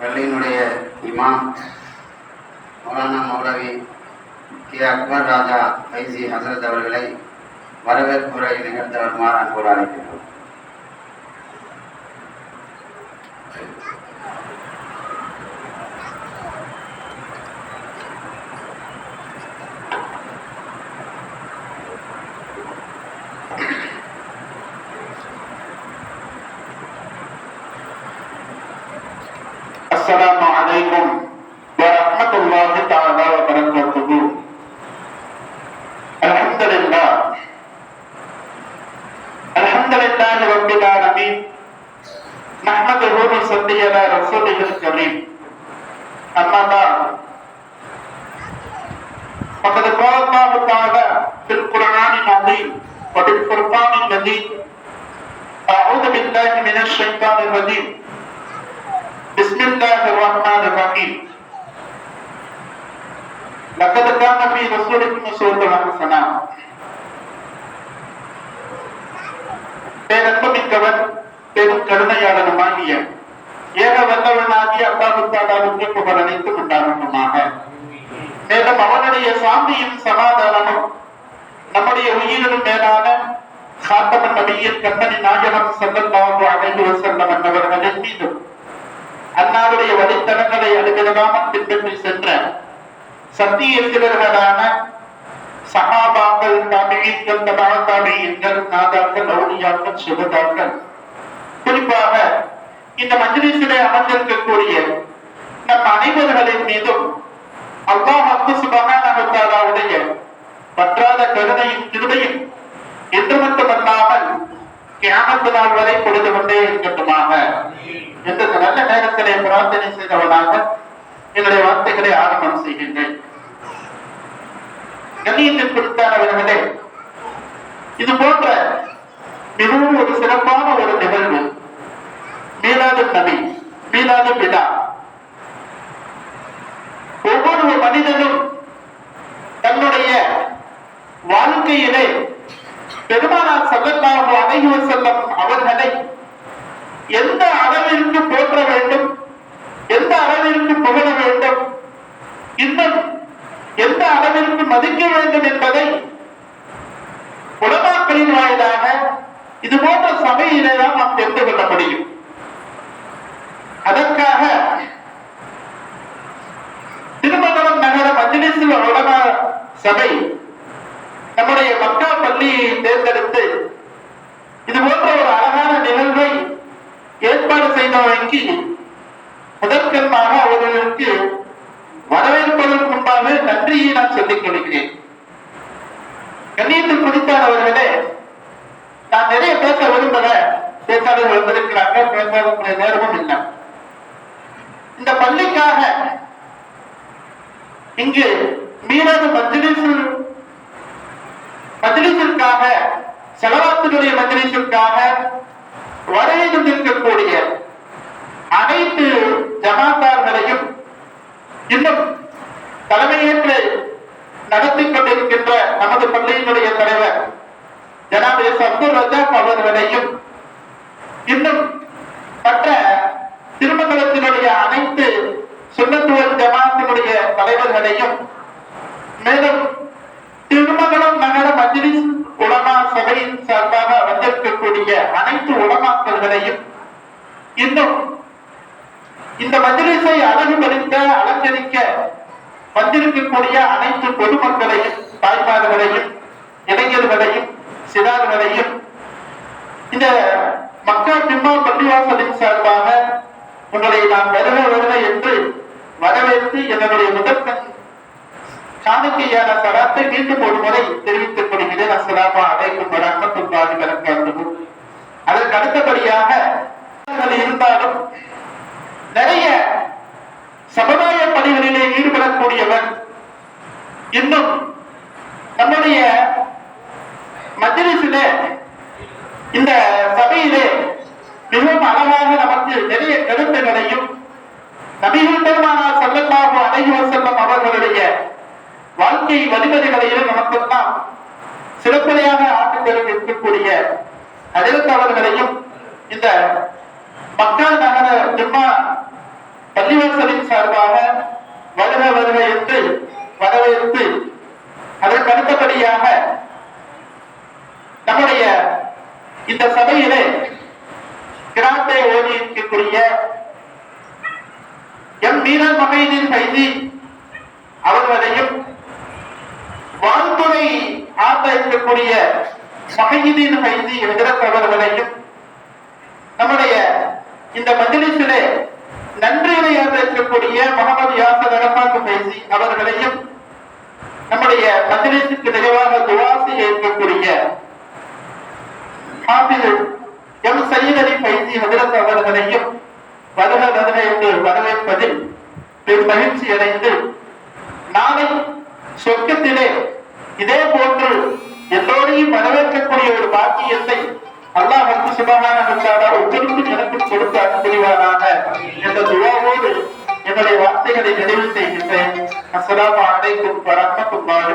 பள்ளியினுடைய இமாம் மௌலானா மௌலவி கே. அக்பர் ராஜா ஐசி ஹசரத் அவர்களை வரவேற்புரை நிகழ்த்த வருமாறு அன்போடு அழைக்கின்றோம். نحمده ونصلي على رسوله الكريم أما بعد فقد قال الله تعالى في القرآن العظيم وبالفرقان المجيد أعوذ بالله من الشيطان الرجيم بسم الله الرحمن الرحيم لقد كان في رسولكم أسوة حسنة பேரன்புமிக்கவன் பெரும் கருணையாளனுமாகிய ஏக அப்பா அல்லாஹுத்தாலாவுக்கு புகழ் அனைத்து உண்டாகட்டுமாக. மேலும் அவனுடைய சாந்தியும் சமாதானமும் நம்முடைய உயிரினும் மேலான சாத்தமன் நபியின் கண்ணனின் நாயகம் செல்லல்லாஹு அலைஹி வஸல்லம் என்பவர்களின் மீதும் அண்ணாவுடைய வழித்தடங்களை அனுகிரகாமல் பின்பற்றி சென்ற சத்திய சிலர்களான சகாபாக்கள் தாபியங்கள் தபா தாபியங்கள் நாதாக்கள் அவுளியாக்கள் சுகதாக்கள் குறிப்பாக இந்த அமர்ந்திருக்கக்கூடிய நம் அனைவர்களின் மீதும் அல்லாஹ் அப்து சுபகானுடைய பற்றாத கருணையும் கிருதையும் என்று மட்டுமல்லாமல் கியாமத்து நாள் வரை பொழுது கொண்டே இருக்கட்டுமாக. என்று நல்ல நேரத்திலே பிரார்த்தனை செய்தவனாக என்னுடைய வார்த்தைகளை ஆரம்பம் செய்கின்றேன். கண்ணியத்தின் குறித்தானவர்களே இது போன்ற மிகவும் ஒரு சிறப்பான ஒரு நிகழ்வு மீளாது நபி மீளாது விழா ஒவ்வொரு மனிதனும் தன்னுடைய வாழ்க்கையிலே பெருமானார் சல்லல்லாஹு அணைகுவ செல்லம் அவர்களை எந்த அளவிற்கு போற்ற வேண்டும் எந்த அளவிற்கு புகழ வேண்டும் இன்னும் எந்த அளவிற்கு மதிக்க வேண்டும் என்பதை உலமாக்களின் வாயிலாக இது போன்ற சபையிலே தான் நாம் தெரிந்து கொள்ள முடியும். அதற்காக திருமங்கலம் நகர மஜ்லிஸுல் உலமா சபை நம்முடைய மக்கா பள்ளியை தேர்ந்தெடுத்து இது போன்ற ஒரு அழகான நிகழ்வை ஏற்பாடு செய்தவனுக்கு முதற்கமாக அவர்களுக்கு வரவேற்பதற்கு முன்பாக நன்றியை நான் சொல்லிக் கொள்கிறேன். கண்ணியத்தில் குறித்தானவர்களே நான் நிறைய பேச விரும்பல பேசாதவர்கள் வந்திருக்கிறாங்க பேசாத நேரமும் இல்லை. இந்த பள்ளிக்காக இங்கு மீனது மஜ்லிசில் மஜ்லிசிற்காக செலவாத்துடைய மஜ்லிசிற்காக வரையில் இருக்கக்கூடிய அனைத்து ஜமாத்தார்களையும் இன்னும் தலைமையேற்று நடத்தி கொண்டிருக்கின்ற நமது பள்ளியினுடைய தலைவர் ஜனாபதி எஸ் அப்துல் ரஜாக் அவர்களையும் இன்னும் மற்ற திருமங்கலத்தினுடைய அனைத்து சுண்ணத்துவல் ஜமாத்தினுடைய தலைவர்களையும் மேலும் திருமங்கலம் நகர மஜ்லிஸ் உலமா சபையின் சார்பாக வந்திருக்கக்கூடிய அனைத்து உலமாக்கல்களையும் இன்னும் இந்த மஜ்லிஸை அழகுபடுத்த அலங்கரிக்க வந்திருக்கக்கூடிய அனைத்து பொதுமக்களையும் தாய்மார்களையும் இளைஞர்களையும் சிறார்களையும் இந்த மக்கள் பிம்மா பள்ளிவாசலின் சார்பாக உங்களை நான் வருக வருக என்று வரவேற்று என்னுடைய முதற்கண் சாதிக்கையான சலாத்தை மீண்டும் ஒரு முறை தெரிவித்துக் கொள்கிறேன். அஸ்ஸலாமு அலைக்கும் வரஹ்மத்துல்லாஹி வரகாத்துஹு அதற்கு அடுத்தபடியாக இருந்தாலும் நிறைய சமுதாய பணிகளிலே ஈடுபடக்கூடியவர் இன்னும் நம்முடைய மஜ்லிஸிலே இந்த சபையிலே மிகவும் அழகாக நமக்கு நிறைய கருத்துகளையும் நபிகள் பெருமானார் சல்லல்லாஹு அலைஹி வஸல்லம் அவர்களுடைய வாழ்க்கை வழிமுறைகளையும் நமக்கெல்லாம் சிறப்புரையாக ஆட்டுக்களும் இருக்கக்கூடிய அதிரத்தவர்களையும் இந்த மக்கள் நகர ஜிம்மா பள்ளிவாசலின் சார்பாக வருக வருக என்று வரவேற்று அதற்கு அடுத்தபடியாக நம்முடைய இந்த சபையிலே கிராத்தை ஓடி இருக்கக்கூடிய எம் மீனல் மகைதீன் கைதி அவர்களையும் வாழ்த்துறை ஆத்த இருக்கக்கூடிய மகைதீன் கைதி என்கிற அவர்களையும் நம்முடைய இந்த மஜ்லிஸிலே நன்றி உரையாற்ற இருக்கக்கூடிய முகமது யாசர் அரபாக்கு கைசி அவர்களையும் நம்முடைய மஜ்லிஸுக்கு நிறைவாக துவாசி இருக்கக்கூடிய எம் சையத் அலி ஃபைசி ஹஜரத் அவர்களையும் வருக வருக என்று வரவேற்பதில் பெரும் மகிழ்ச்சி அடைந்து நாளை சொர்க்கத்திலே இதே போன்று எல்லோரையும் வரவேற்கக்கூடிய ஒரு பாக்கியத்தை அல்லாஹ் வந்து சுபகான ஒவ்வொருக்கும் எனக்கு கொடுத்து அனுப்புவாராக என்ற துவாவோடு என்னுடைய வார்த்தைகளை நிறைவு செய்கின்றேன். அஸ்ஸலாமு அலைக்கும் வரஹ்மத்துல்லாஹி